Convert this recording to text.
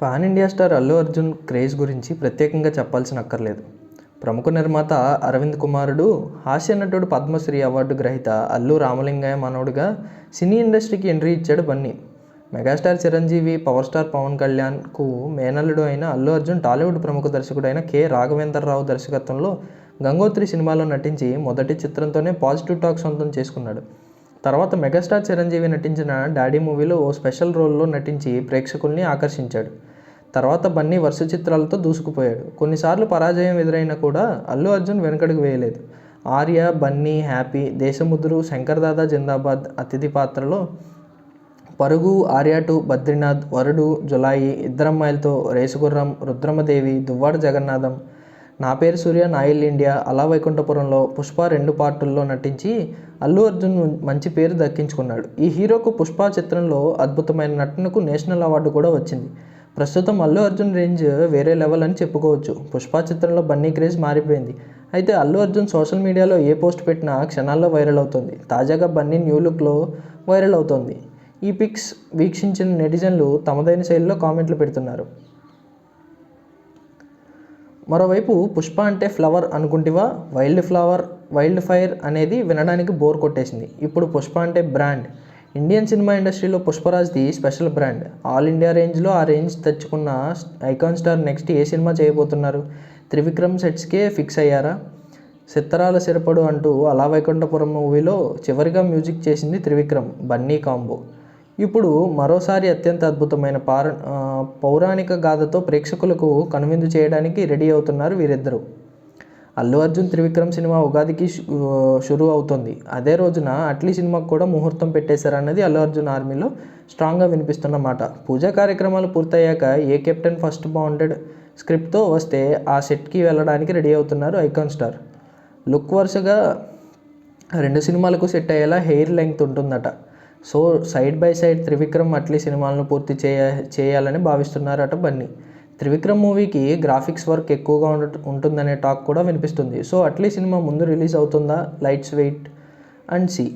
Pan India star Allu Arjun craze గురించి ప్రత్యేకంగా చెప్పాల్సిన అక్కర్లేదు. ప్రముఖ నిర్మాత అరవింద్ కుమారుడు హాస్య నటుడు పద్మశ్రీ అవార్డు గ్రహీత అల్లు రామలింగయ్య మనవడుగా సినీ ఇండస్ట్రీకి ఎంట్రీ ఇచ్చాడు Bunny. Megastar Chiranjeevi power star Pawan కళ్యాణ్కు మేనల్లుడు అయిన అల్లు అర్జున్ టాలీవుడ్ ప్రముఖ దర్శకుడైన కె. రాఘవేంద్రరావు దర్శకత్వంలో గంగోత్రి సినిమాలో నటించి మొదటి చిత్రంతోనే పాజిటివ్ టాక్ సొంతం చేసుకున్నాడు. తర్వాత మెగాస్టార్ చిరంజీవి నటించిన డాడీ మూవీలో ఓ స్పెషల్ రోల్లో నటించి ప్రేక్షకుల్ని ఆకర్షించాడు. తర్వాత బన్నీ వరుస చిత్రాలతో దూసుకుపోయాడు. కొన్నిసార్లు పరాజయం ఎదురైనా కూడా అల్లు అర్జున్ వెనకడుగు వేయలేదు. ఆర్య బన్నీ హ్యాపీ దేశముద్రు శంకర్ దాదా జిందాబాద్ అతిథి పాత్రలో పరుగు ఆర్య టు బద్రీనాథ్ వరుడు జులాయి ఇద్దరమ్మాయిలతో రేసుగుర్రం రుద్రమదేవి దువ్వాడ జగన్నాథం నా పేరు సూర్య నాయిల్ ఇండియా. అలా వైకుంఠపురంలో పుష్ప రెండు పార్టుల్లో నటించి అల్లు అర్జున్ మంచి పేరు దక్కించుకున్నాడు. ఈ హీరోకు పుష్ప చిత్రంలో అద్భుతమైన నటనకు నేషనల్ అవార్డు కూడా వచ్చింది. ప్రస్తుతం అల్లు అర్జున్ రేంజ్ వేరే లెవెల్ అని చెప్పుకోవచ్చు. పుష్ప చిత్రంలో బన్నీ క్రేజ్ మారిపోయింది. అయితే అల్లు అర్జున్ సోషల్ మీడియాలో ఏ పోస్ట్ పెట్టినా క్షణాల్లో వైరల్ అవుతుంది. తాజాగా బన్నీ న్యూ లుక్లో వైరల్ అవుతోంది. ఈ పిక్స్ వీక్షించిన నెటిజన్లు తమదైన శైలిలో కామెంట్లు పెడుతున్నారు. మరోవైపు పుష్ప అంటే ఫ్లవర్ అనుకుంటివా? వైల్డ్ ఫ్లవర్ వైల్డ్ ఫైర్ అనేది వినడానికి బోర్ కొట్టేసింది. ఇప్పుడు పుష్ప అంటే బ్రాండ్. ఇండియన్ సినిమా ఇండస్ట్రీలో పుష్పరాజ్ది స్పెషల్ బ్రాండ్. ఆల్ ఇండియా రేంజ్లో ఆ రేంజ్ తెచ్చుకున్న ఐకాన్ స్టార్ నెక్స్ట్ ఏ సినిమా చేయబోతున్నారు? త్రివిక్రమ్ సెట్స్కే ఫిక్స్ అయ్యారా? సిత్తరాల సిరపడు అంటూ అలా వైకుంఠపురం మూవీలో చివరిగా మ్యూజిక్ చేసింది త్రివిక్రమ్ బన్నీ కాంబో. ఇప్పుడు మరోసారి అత్యంత అద్భుతమైన పార పౌరాణిక గాథతో ప్రేక్షకులకు కనువిందు చేయడానికి రెడీ అవుతున్నారు వీరిద్దరూ. అల్లు అర్జున్ త్రివిక్రమ్ సినిమా ఉగాదికి షురూ అవుతుంది. అదే రోజున అట్లీ సినిమాకు కూడా ముహూర్తం పెట్టేశారన్నది అల్లు అర్జున్ ఆర్మీలో స్ట్రాంగ్గా వినిపిస్తున్న మాట. పూజా కార్యక్రమాలు పూర్తయ్యాక ఏ కెప్టెన్ ఫస్ట్ బాండెడ్ స్క్రిప్ట్తో వస్తే ఆ సెట్కి వెళ్ళడానికి రెడీ అవుతున్నారు ఐకాన్ స్టార్. లుక్ వరుసగా రెండు సినిమాలకు సెట్ అయ్యేలా హెయిర్ లెంగ్త్ ఉంటుందట. So side by side Trivikram Atlee సినిమాలను పూర్తి చేయ చేయాలని భావిస్తున్నారట బన్నీ. త్రివిక్రమ్ మూవీకి గ్రాఫిక్స్ వర్క్ ఎక్కువగా ఉండ ఉంటుందనే టాక్ కూడా వినిపిస్తుంది. సో అట్లీ సినిమా ముందు రిలీజ్ అవుతుందా? Let's wait and see.